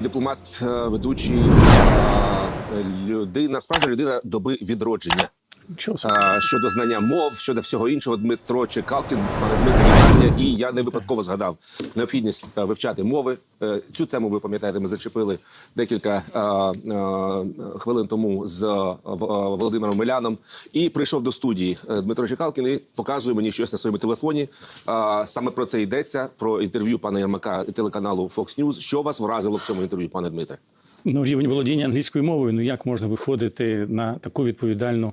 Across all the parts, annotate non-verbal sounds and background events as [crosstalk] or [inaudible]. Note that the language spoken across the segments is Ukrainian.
дипломат, е, ведучий, е, людина, справжня людина доби відродження. Щодо знання мов, щодо всього іншого, Дмитро Чекалкін, пане Дмитре, вітання. І я не випадково згадав необхідність е, вивчати мови. Е, Цю тему ви пам'ятаєте, ми зачепили декілька е, хвилин тому з Володимиром Миляном. І прийшов до студії Дмитро Чекалкін і показує мені щось на своєму телефоні. Саме про це йдеться, про інтерв'ю пана Ярмака телеканалу Fox News. Що вас вразило в цьому інтерв'ю, пане Дмитре? Ну, рівень володіння англійською мовою. Ну як можна виходити на таку відповідальну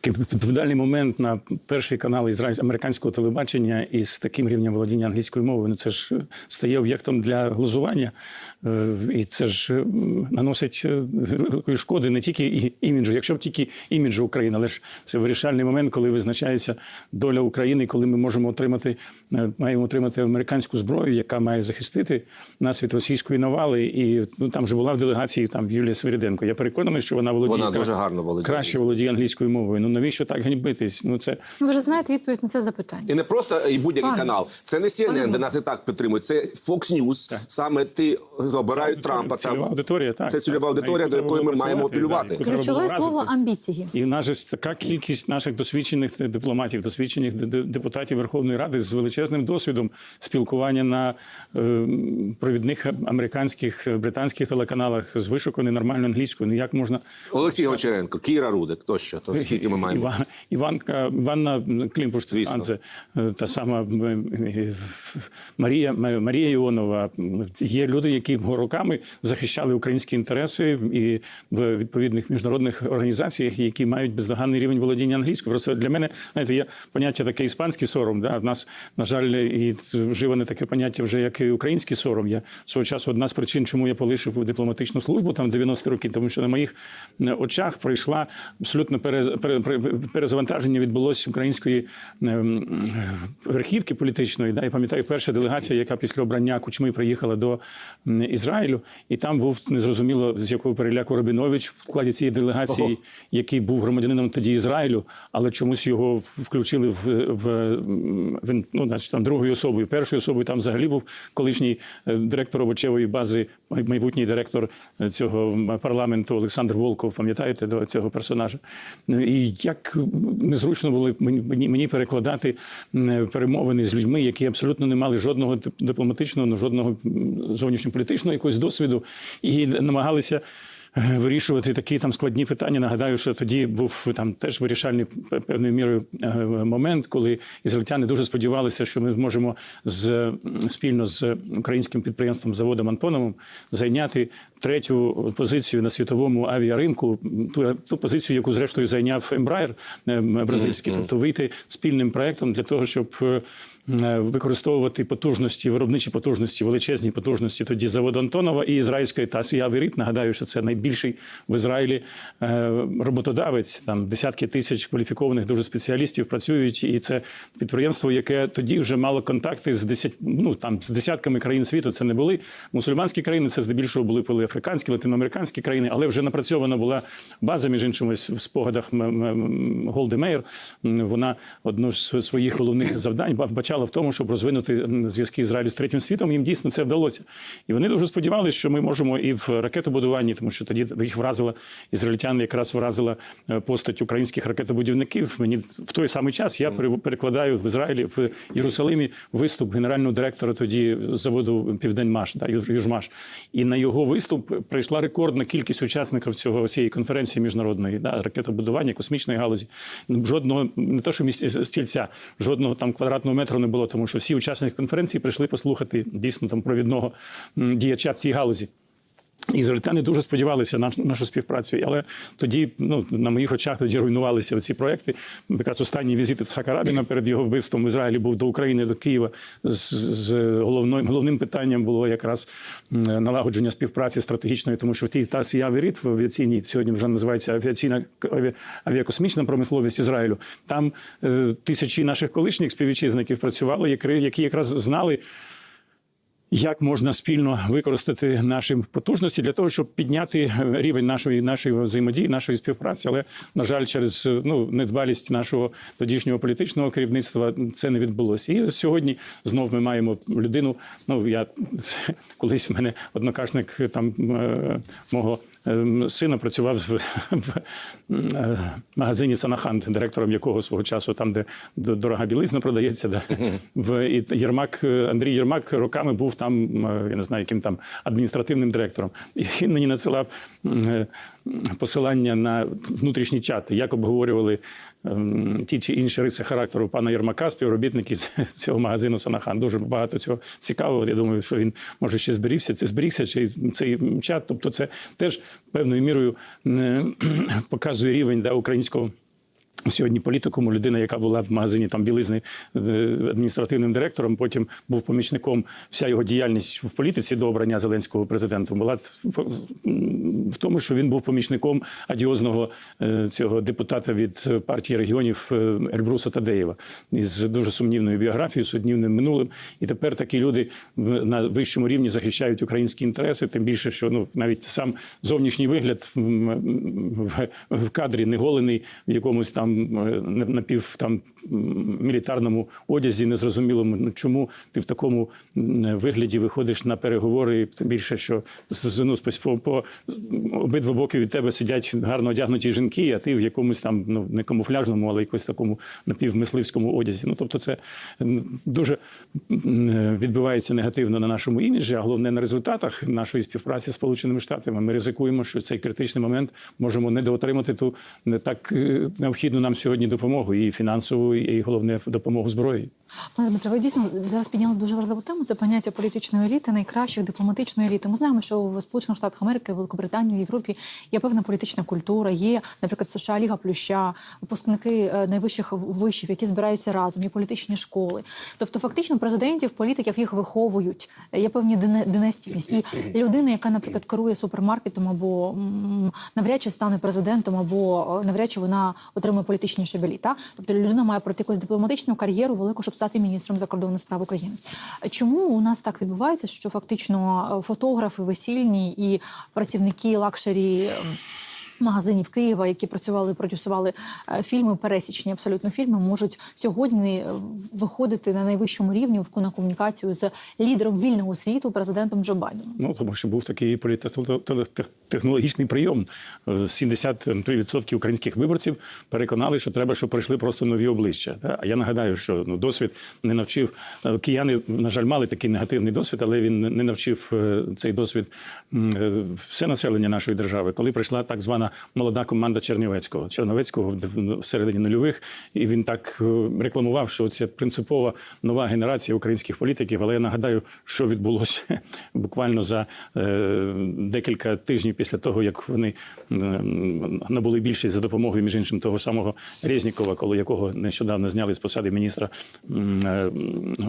такий відповідальний момент на перший канал ізраїль американського телебачення із таким рівнем володіння англійською мовою? Ну це ж стає об'єктом для глузування, Е, і це ж е, наносить е, великої шкоди не тільки іміджу, якщо б тільки іміджу України, але ж це вирішальний момент, коли визначається доля України, коли ми можемо отримати, е, маємо отримати американську зброю, яка має захистити нас від російської навали. І ну там же була в делегації там Юлія Свириденко. Я переконаний, що вона володіє Вона дуже гарно володіє. краще володіє англійською мовою. Ну навіщо так ганьбитись? Ну це Ну, ви вже знаєте відповідь на це запитання. І не просто і будь-який Пане. канал. Це не CNN, Пане. де нас і так підтримують. Це Fox News. Саме ти обирають Трампа. цільова Там аудиторія. Так Це цільова так, аудиторія, до якої ми маємо апелювати. Ключове слово амбіції. І в нас же така кількість наших досвідчених дипломатів, досвідчених депутатів Верховної Ради з величезним досвідом спілкування на е, провідних американських е, британських телеканалах з вишуканою нормальною англійською. Ну як можна Олексій Гончаренко, Кіра Рудик, тощо. То [laughs] скільки ми маємо? Іван, Іванка Іванна Клімпуш це та сама е, Марія Марія Іонова. Є люди, які роками захищали українські інтереси і в відповідних міжнародних організаціях, які мають бездоганний рівень володіння англійською. Просто для мене знаєте, є поняття таке іспанський сором. Да? В нас, на жаль, і вживане таке поняття вже як і український сором. Я свого часу одна з причин, чому я полишив дипломатичну службу там в 90-ті роки, тому що на моїх е, очах пройшла абсолютно пере- пере- перезавантаження відбулося української ем, верхівки політичної. Да? Я пам'ятаю, перша делегація, яка після обрання Кучми приїхала до Ізраїлю, і там був незрозуміло з якого переляку Рабінович в складі цієї делегації, Ого. який був громадянином тоді Ізраїлю, але чомусь його включили в, в, в ну, значить, там другою особою. Першою особою там взагалі був колишній е, директор овочевої бази, майбутній директор е, цього парламенту Олександр Волков. Пам'ятаєте до цього персонажа? Ну, І як незручно було мені, мені- перекладати перемовини з людьми, які абсолютно не мали жодного дип- дипломатичного, ну, жодного зовнішньополітичного якогось досвіду, і намагалися. Е, Вирішувати такі там складні питання. Нагадаю, що тоді був там теж вирішальний певною мірою е, момент, коли ізраїльтяни дуже сподівалися, що ми зможемо з спільно з українським підприємством заводом Антоновим зайняти третю позицію на світовому авіаринку, ту, ту позицію, яку зрештою зайняв Embraer е, бразильський, тобто вийти спільним проектом для того, щоб е, використовувати потужності, виробничі потужності, величезні потужності тоді заводу Антонова і ізраїльської ТАС і Авірит. Нагадаю, що це найбільший в Ізраїлі е, роботодавець. Там десятки тисяч кваліфікованих дуже спеціалістів працюють, і це підприємство, яке тоді вже мало контакти з десять, ну там з десятками країн світу. Це не були мусульманські країни, це здебільшого були були африканські, латиноамериканські країни, але вже напрацьована була база між іншим ось в спогадах Голди Меєр. М, Вона одну з своїх головних завдань вбачала в тому, щоб розвинути зв'язки Ізраїлю з третім світом. Їм дійсно це вдалося. І вони дуже сподівалися, що ми можемо і в ракетобудуванні, тому що тоді їх вразила ізраїльтян, якраз вразила е, постать українських ракетобудівників. Мені в той самий час я пере- перекладаю в Ізраїлі в Єрусалимі виступ генерального директора тоді заводу Південмаш, да, Юж- Южмаш. І на його виступ прийшла рекордна кількість учасників цього цієї конференції міжнародної да, ракетобудування, космічної галузі. Жодного не то, що місця стільця, жодного там квадратного метру не було, тому що всі учасники конференції прийшли послухати дійсно там провідного діяча в цій галузі. Ізраїльтяни дуже сподівалися на нашу співпрацю, але тоді, ну на моїх очах, тоді руйнувалися ці проекти. Якраз останній візит Ісхака Рабіна перед його вбивством в Ізраїлі був до України, до Києва. З, з головною головним питанням було якраз налагодження співпраці стратегічної, тому що в тій ТАС і Авірит в авіаційній сьогодні вже називається авіаційна аві- авіакосмічна промисловість Ізраїлю. Там е, тисячі наших колишніх співвітчизників працювали, які якраз знали як можна спільно використати наші потужності для того, щоб підняти рівень нашої нашої взаємодії, нашої співпраці. Але на жаль, через ну недбалість нашого тодішнього політичного керівництва це не відбулося. І сьогодні знов ми маємо людину. Ну я [laughs] колись в мене однокашник там е, мого ем, сина працював в, в е, магазині Санахант, директором якого свого часу, там, де дорога білизна продається, да, в і Єрмак е, Андрій Єрмак роками був там, е, я не знаю, яким там адміністративним директором. І він мені надсилав посилання на внутрішні чати, як обговорювали ем, ті чи інші риси характеру пана Єрмака, співробітники з [laughs] цього магазину Санахан. Дуже багато цього цікавого. Я думаю, що він може ще зберігся. Це зберігся чи цей чат. Тобто, це теж певною мірою е, [clears throat] показує рівень да, українського. Сьогодні політикуму людина, яка була в магазині там білизни е, адміністративним директором, потім був помічником. Вся його діяльність в політиці до обрання зеленського президентом була в- тому, що він був помічником адіозного е, цього депутата від партії регіонів е, Ельбруса Тадеєва із дуже сумнівною біографією, сумнівним минулим. І тепер такі люди на вищому рівні захищають українські інтереси. Тим більше, що ну навіть сам зовнішній вигляд в, кадрі неголений в якомусь там е, напів там мілітарному одязі, незрозумілому. Ну чому ти в такому вигляді виходиш на переговори? Тим більше, що ну, по, по обидва боки від тебе сидять гарно одягнуті жінки, а ти в якомусь там ну не камуфляжному, але якось такому напівмисливському одязі. Ну тобто, це дуже відбувається негативно на нашому іміджі, а головне на результатах нашої співпраці з Сполученими Штатами. Ми ризикуємо, що цей критичний момент можемо недоотримати ту не так е, необхідну нам сьогодні допомогу, і фінансову, і головне допомогу зброї. Пане Дмитро, ви дійсно зараз підняли дуже важливу тему. Це поняття політичної еліти, найкращих дипломатичної еліти. Ми знаємо, що в Сполучених Штатах Америки, Великобританії, в Європі є певна політична культура. Є, наприклад, США Ліга Плюща, випускники е, найвищих вишів, які збираються разом, є політичні школи. Тобто, фактично, президентів, політиків їх виховують. Є певні династійність. І людина, яка, наприклад, керує супермаркетом або навряд чи стане президентом, або е, навряд чи вона отримує політичні шабелі. Та? Тобто людина має пройти якусь дипломатичну кар'єру велику, щоб стати міністром закордонних справ України. Чому у нас так відбувається, що фактично е, фотографи весільні і працівники лакшері. Магазинів Києва, які працювали, продюсували е, фільми, пересічні абсолютно фільми, можуть сьогодні е, виходити на найвищому рівні на комунікацію з лідером вільного світу, президентом Джо Байденом. Ну тому що був такий політехнологічний прийом. Е, 73% українських виборців переконали, що треба, щоб прийшли просто нові обличчя. А я нагадаю, що ну досвід не навчив е, кияни. На жаль, мали такий негативний досвід, але він не навчив е, цей досвід е, все населення нашої держави. Коли прийшла так звана молода команда Чернівецького, Черновецького в- в- всередині нульових, і він так е, рекламував, що це принципова нова генерація українських політиків. Але я нагадаю, що відбулося [laughs] буквально за е, декілька тижнів після того, як вони е, набули більшість за допомогою, між іншим, того самого Резнікова, коли якого нещодавно зняли з посади міністра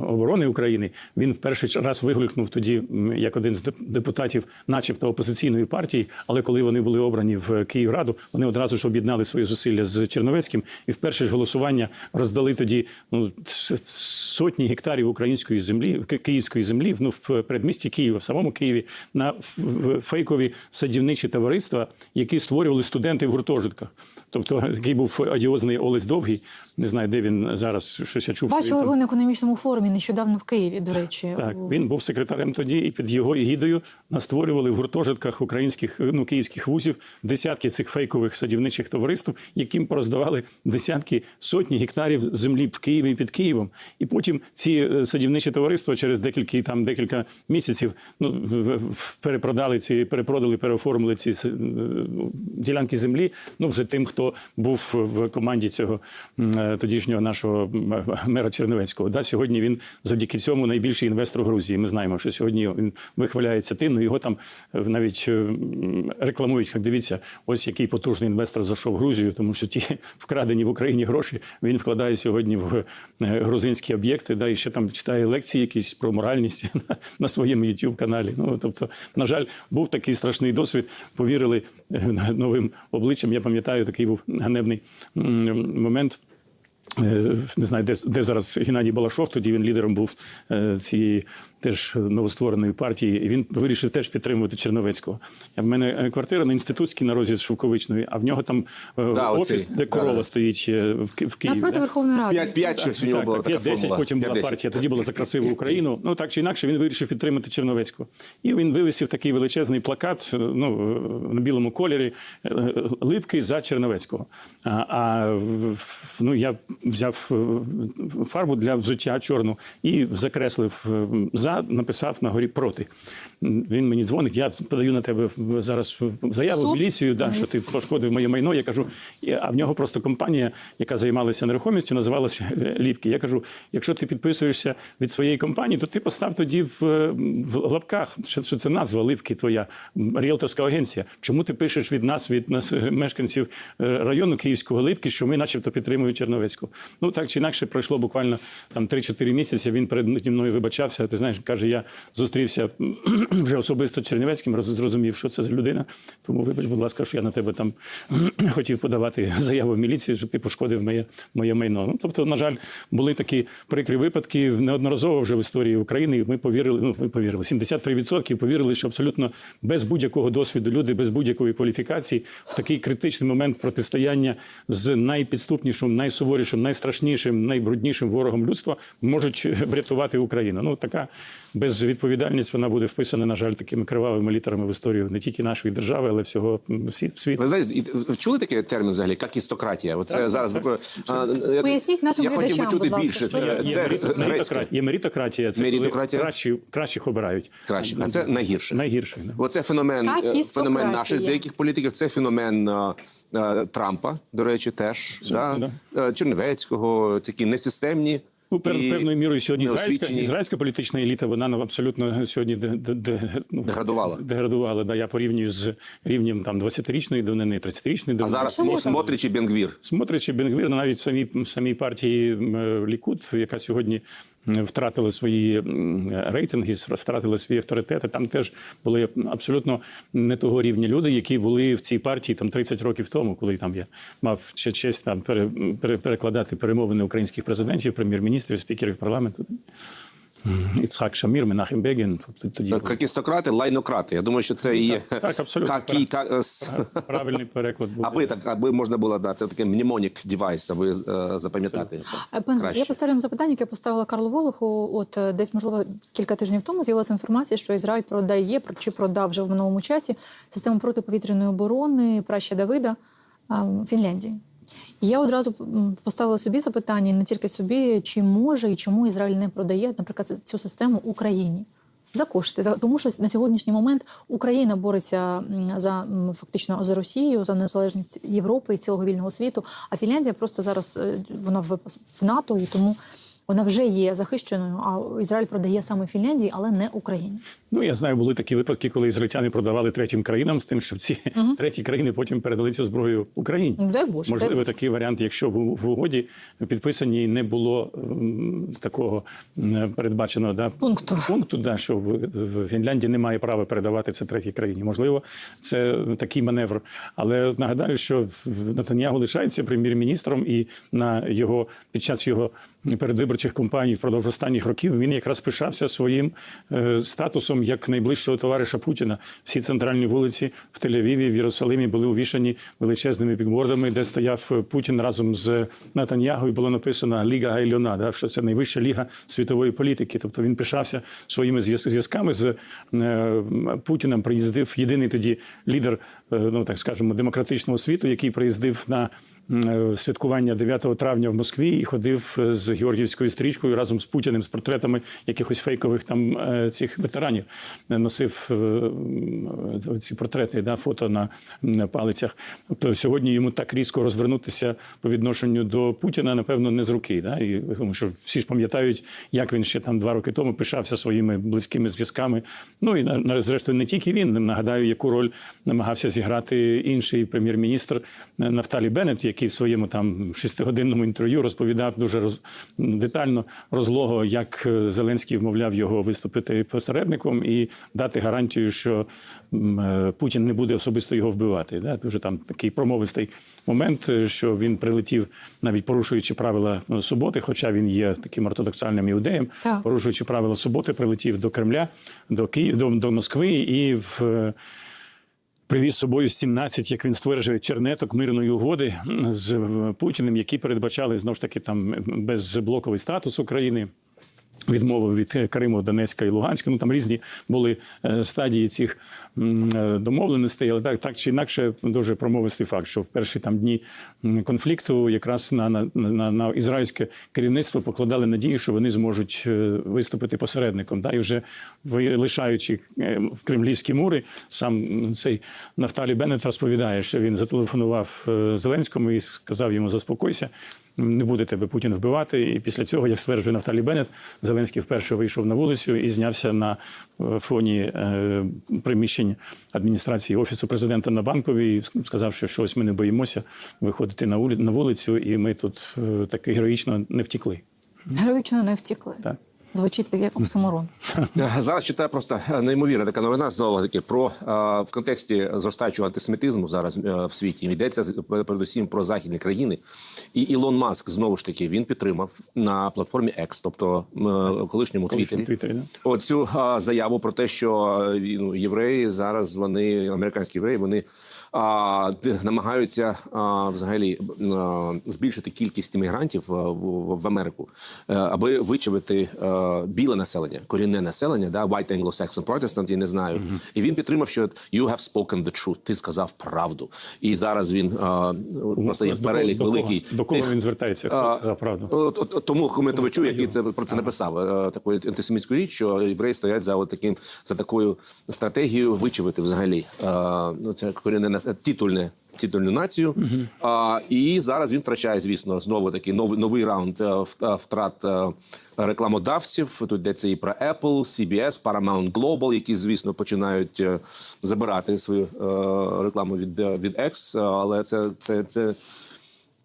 оборони України. Він в перший раз вигликнув тоді як один з депутатів, начебто опозиційної партії. Але коли вони були обрані в Київраду, вони одразу ж об'єднали свої зусилля з Черновецьким, і в перше ж голосування роздали тоді ну сотні гектарів української землі, ки- київської землі, ну в передмісті Києва, в самому Києві, на фейкові садівничі товариства, які створювали студенти в гуртожитках. Тобто, такий був одіозний Олесь Довгий. Не знаю, де він зараз щось я чув. Бачили ви на економічному форумі нещодавно в Києві, до речі. так, він був секретарем тоді, і під його егідою настворювали в гуртожитках українських ну київських вузів десятки цих фейкових садівничих товариств, яким пороздавали десятки сотні гектарів землі в Києві під Києвом. І потім ці е, садівничі товариства через декілька там декілька місяців ну перепродали ці, перепродали, переоформили ці е, ділянки землі. Ну вже тим, хто був в команді цього е, тодішнього нашого мера Черновецького. Да, сьогодні він завдяки цьому найбільший інвестор Грузії. Ми знаємо, що сьогодні він вихваляється тим. Ну його там навіть рекламують. Як дивіться, ось який потужний інвестор зайшов в Грузію, тому що ті [laughs] вкрадені в Україні гроші він вкладає сьогодні в е, грузинські об'єкти. Да, і ще там читає лекції якісь про моральність [laughs] на, на своєму youtube каналі. Ну тобто, на жаль, був такий страшний досвід. Повірили е, новим обличчям. Я пам'ятаю, такий був ганебний момент. Е, Не знаю, де, де зараз Геннадій Балашов, тоді він лідером був е, цієї теж новоствореної партії. І він вирішив теж підтримувати Черновецького. В мене е, квартира на інститутській на розі Шовковичної, а в нього там Да, офіс, оцей. де корова Да-да. стоїть в, в Києві. Напроти да. Верховної Ради. 5-5 щось у нього Так, була так, така 5-10, формула. потім була 5-10. партія. Тоді була за красиву Україну. Ну так чи інакше він вирішив підтримати Черновецького. І він вивісив такий величезний плакат ну, на білому кольорі е, липки за Черновецького. А, а ну, я взяв е, фарбу для взуття чорну і закреслив е, за, написав на горі проти. Він мені дзвонить, я подаю на тебе зараз заяву в міліцію, да, що ти пошкодив моє майно. Я кажу, а в нього просто компанія, яка займалася нерухомістю, називалася Ліпки. Я кажу: якщо ти підписуєшся від своєї компанії, то ти постав тоді в, е, в лапках, що, це назва Липки твоя, ріелторська агенція. Чому ти пишеш від нас, від нас, мешканців району Київського Липки, що ми, начебто, підтримуємо Черновецьку? Ну так чи інакше пройшло буквально там 3-4 місяці. Він перед мною вибачався. Ти знаєш, каже, я зустрівся [clears throat] вже особисто Чернівецьким, зрозумів, що це за людина. Тому вибач, будь ласка, що я на тебе там [clears throat] хотів подавати заяву в міліцію, що ти пошкодив моє, моє майно. Ну тобто, на жаль, були такі прикрі випадки неодноразово вже в історії України. Ми повірили. Ну ми повірили. 73% повірили, що абсолютно без будь-якого досвіду люди, без будь-якої кваліфікації в такий критичний момент протистояння з найпідступнішим, найсуворішим, найстрашнішим, найбруднішим ворогом людства можуть [laughs] врятувати Україну. Ну така безвідповідальність вона буде вписана, на жаль, такими кривавими літерами в історію не тільки нашої держави, але всього світу. Ви знаєте, чули такий термін взагалі, як істократія? Оце зараз виконую. А, я- Поясніть нашим я хотів би чути більше. що Це, це? це меритократія, є меритократія, це коли Меритократія? кращі, кращих обирають. Краще, а це найгірше. Найгірше. Оце феномен, е, феномен наших деяких політиків. Це феномен е, е, Трампа, до речі, теж да? Е, Чернівецького, такі несистемні. Ну, пер, і певною мірою сьогодні ізраїльська, ізраїльська політична еліта, вона ну, абсолютно сьогодні де, де, де, ну, Деградувала. Деградувала. Да, я порівнюю з рівнем там 20-річної давнини, 30-річної давнини. А зараз там? Смотрич і Бенгвір. Смотрич і Бенгвір, навіть в самій, партії е, Лікут, яка сьогодні м, втратила свої рейтинги, втратили свої авторитети. Там теж були абсолютно не того рівня люди, які були в цій партії там 30 років тому, коли там я мав ще честь там пере, пере- перекладати перемовини українських президентів, прем'єр-міністрів, спікерів парламенту. Іцхак Шамір, Менахем Бегін. Тобто тоді були. Какістократи, лайнократи. Я думаю, що це і є так, абсолютно. какі, ка- е, правильний переклад був. аби так, аби можна було да, це таке мнемонік девайс, аби е, запам'ятати. Е, Пане, я поставлю запитання, яке поставила Карлу Волоху. От е, десь, можливо, кілька тижнів тому з'явилася інформація, що Ізраїль продає про- чи продав вже в минулому часі систему протиповітряної оборони праща Давида а, Фінляндії. Я одразу поставила собі запитання, не тільки собі, чи може і чому Ізраїль не продає, наприклад, цю систему Україні. За кошти, за тому, що на сьогоднішній момент Україна бореться за фактично за Росію, за незалежність Європи і цілого вільного світу. А Фінляндія просто зараз е, вона в НАТО, і тому вона вже є захищеною. А Ізраїль продає саме Фінляндії, але не Україні. Ну, я знаю, були такі випадки, коли ізраїльтяни продавали третім країнам з тим, щоб ці треті країни потім передали цю зброю Україні. Ну, дай Боже, дай Можливо, Боже. такий варіант, якщо в, в угоді підписані не було м, такого передбаченого да, Пункту. пункту, да, що в, в Фінляндії немає права передавати це третій країні. Можливо, це такий маневр. Але нагадаю, що Нетаньягу лишається прем'єр-міністром, і на його під час його передвиборчих кампаній впродовж останніх років він якраз пишався своїм е, статусом як найближчого товариша Путіна. Всі центральні вулиці в Тель-Авіві, в Єрусалимі були увішані величезними бікбордами, де стояв Путін разом з Нетаньягу, і було написано Ліга Гайльона, да, що це найвища ліга світової політики. Тобто він пишався своїми зв'яз- зв'язками з е, Путіним. Приїздив єдиний тоді лідер, е, ну так скажемо, демократичного світу, який приїздив на святкування 9 травня в Москві і ходив е, з Георгіївською стрічкою разом з Путіним з портретами якихось фейкових там е, цих ветеранів. Е, Носив е, ці портрети, да, фото на, палицях. Тобто сьогодні йому так різко розвернутися по відношенню до Путіна, напевно, не з руки. Да? І, тому що всі ж пам'ятають, як він ще там два роки тому пишався своїми близькими зв'язками. Ну і на- зрештою не тільки він. Нагадаю, яку роль намагався зіграти інший прем'єр-міністр Нафталі Беннет, який який в своєму там шестигодинному інтерв'ю розповідав дуже роз, детально розлого, як е, Зеленський вмовляв його виступити посередником і дати гарантію, що е, Путін не буде особисто його вбивати. Да? Дуже там такий промовистий момент, е, що він прилетів, навіть порушуючи правила суботи, хоча він є таким ортодоксальним іудеєм, Так. порушуючи правила суботи, прилетів до Кремля, до Києва, до, до Москви і в. Привіз з собою 17, як він стверджує, чернеток мирної угоди з Путіним, які передбачали знову ж таки там безблоковий статус України. Відмову від Криму, Донецька і Луганська. Ну там різні були е, стадії цих е, домовленостей, але так, так чи інакше дуже промовистий факт, що в перші там дні конфлікту якраз на, на, на, на ізраїльське керівництво покладали надію, що вони зможуть е, виступити посередником. Да, і вже лишаючи кремлівські мури, сам цей Нафталі Беннет розповідає, що він зателефонував Зеленському і сказав йому заспокойся. Не буде тебе Путін вбивати. І після цього, як стверджує Нафталі Беннет, Зеленський вперше вийшов на вулицю і знявся на е, фоні е, приміщень адміністрації офісу президента на банковій. Сказавши, Сказав, що щось ми не боїмося виходити на вулицю, і ми тут е, таки героїчно не втікли. Героїчно не втікли. Так. Звучить так, як оксиморон. Е, Зараз читаю просто е, неймовірна така новина знову таки про е, в контексті зростаючого антисемітизму зараз в світі. Йдеться з- передусім про західні країни. І Ілон Маск знову ж таки він підтримав на платформі X, тобто колишньому Твіттері, Твіттері, да. оцю заяву про те, що ну, євреї зараз вони американські євреї, вони. А намагаються а, взагалі а, збільшити кількість іммігрантів а, в, в Америку, аби вичавити біле населення, корінне населення, да, white Anglo-Saxon Protestant, я не знаю. І він підтримав, що you have spoken the truth, ти сказав правду. І зараз він а, просто є перелік до кого? великий. До кого він звертається? Хто а, правду? Тому коментувачу, який це про це написав, е, таку антисемітську річ, що євреї стоять за таким за такою стратегією вичавити взагалі е, ну, це корінне титульне. Титульну націю, а, і зараз він втрачає, звісно, знову такий новий новий раунд е, е, втрат е, рекламодавців. Тут йдеться і про Apple, CBS, Paramount Global, які, звісно, починають забирати свою рекламу від, від X, але це, це, це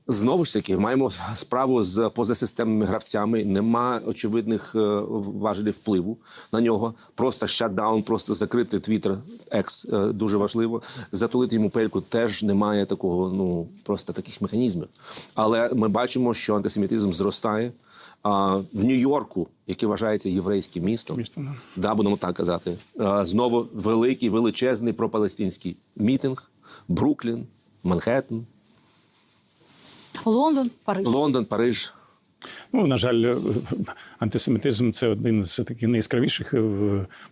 Знову ж таки, маємо справу з позасистемними гравцями. Нема очевидних е, важелів впливу на нього. Просто шатдаун, просто закрити Twitter X е, дуже важливо. Затулити йому пельку теж немає такого, ну просто таких механізмів. Але ми бачимо, що антисемітизм зростає. А в Нью-Йорку, яке вважається єврейським містом, Місто, да. да, будемо так казати. е, Знову великий, величезний пропалестинський мітинг, Бруклін, Манхеттен. Лондон, Париж. Лондон, Париж. Ну, на жаль, е, антисемітизм це один з таких найяскравіших е,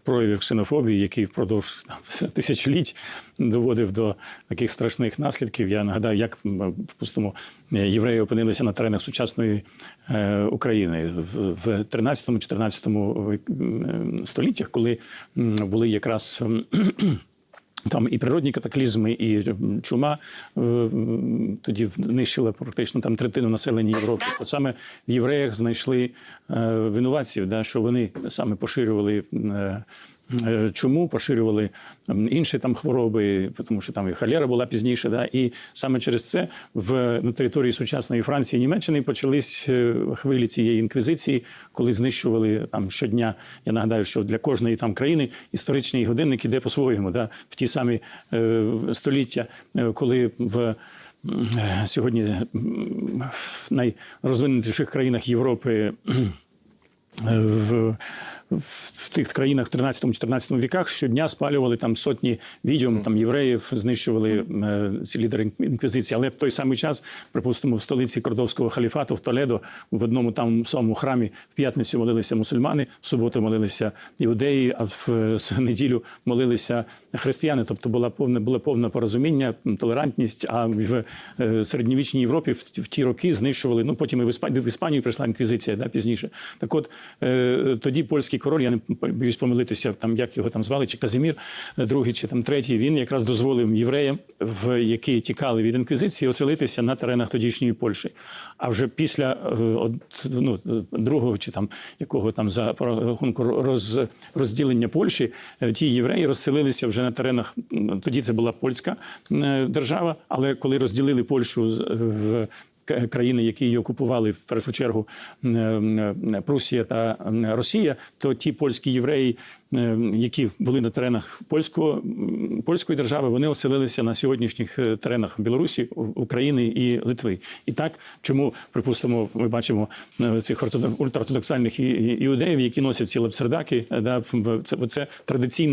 проявів ксенофобії, який впродовж там, [laughs] тисячоліть доводив до таких страшних наслідків. Я нагадаю, як м, припустимо, е, євреї опинилися на теренах сучасної е, України в, в 13-14 е, століттях, коли були якраз. Там і природні катаклізми, і чума е, тоді нищила практично там третину населення Європи. От саме в євреях знайшли е, винуватців, да, що вони саме поширювали. Е, Чому поширювали інші там хвороби, тому що там і холера була пізніше, да, і саме через це в на території сучасної Франції і Німеччини почались е, хвилі цієї інквізиції, коли знищували там щодня. Я нагадаю, що для кожної там країни історичний годинник іде по-своєму, да, в ті самі е, століття, е, коли в сьогодні в найрозвинутіших країнах Європи. В, в, в тих країнах в 13-14 віках щодня спалювали там сотні відьом, там євреїв, знищували е, ці лідери інквізиції. Але в той самий час, припустимо, в столиці Кордовського халіфату в Толедо в одному там самому храмі в п'ятницю молилися мусульмани, в суботу молилися іудеї, а в е, [laughs] неділю молилися християни. Тобто була повне було повне порозуміння, толерантність. А в е, середньовічній Європі в, в ті роки знищували. Ну потім і в Іспанії, в Іспанію прийшла інквізиція да, пізніше. Так от е, тоді польський король, я не боюсь помилитися, там як його там звали, чи Казимір е, другий, чи там третій, він якраз дозволив євреям, в які тікали від інквізиції, оселитися на теренах тодішньої Польщі. А вже після е, ну, другого чи там якого там за рахунку роз, розділення Польщі, е, ті євреї розселилися вже на теренах. Тоді це була польська держава, але коли розділили Польщу в країни, які її окупували в першу чергу Прусія та Росія, то ті польські євреї, які були на теренах польського польської держави, вони оселилися на сьогоднішніх е, теренах Білорусі, України і Литви. І так, чому припустимо, ми бачимо е, цих ортодок- ультраортодоксальних іудеїв, які носять ці лапсердаки, е, да, це, це традиційна.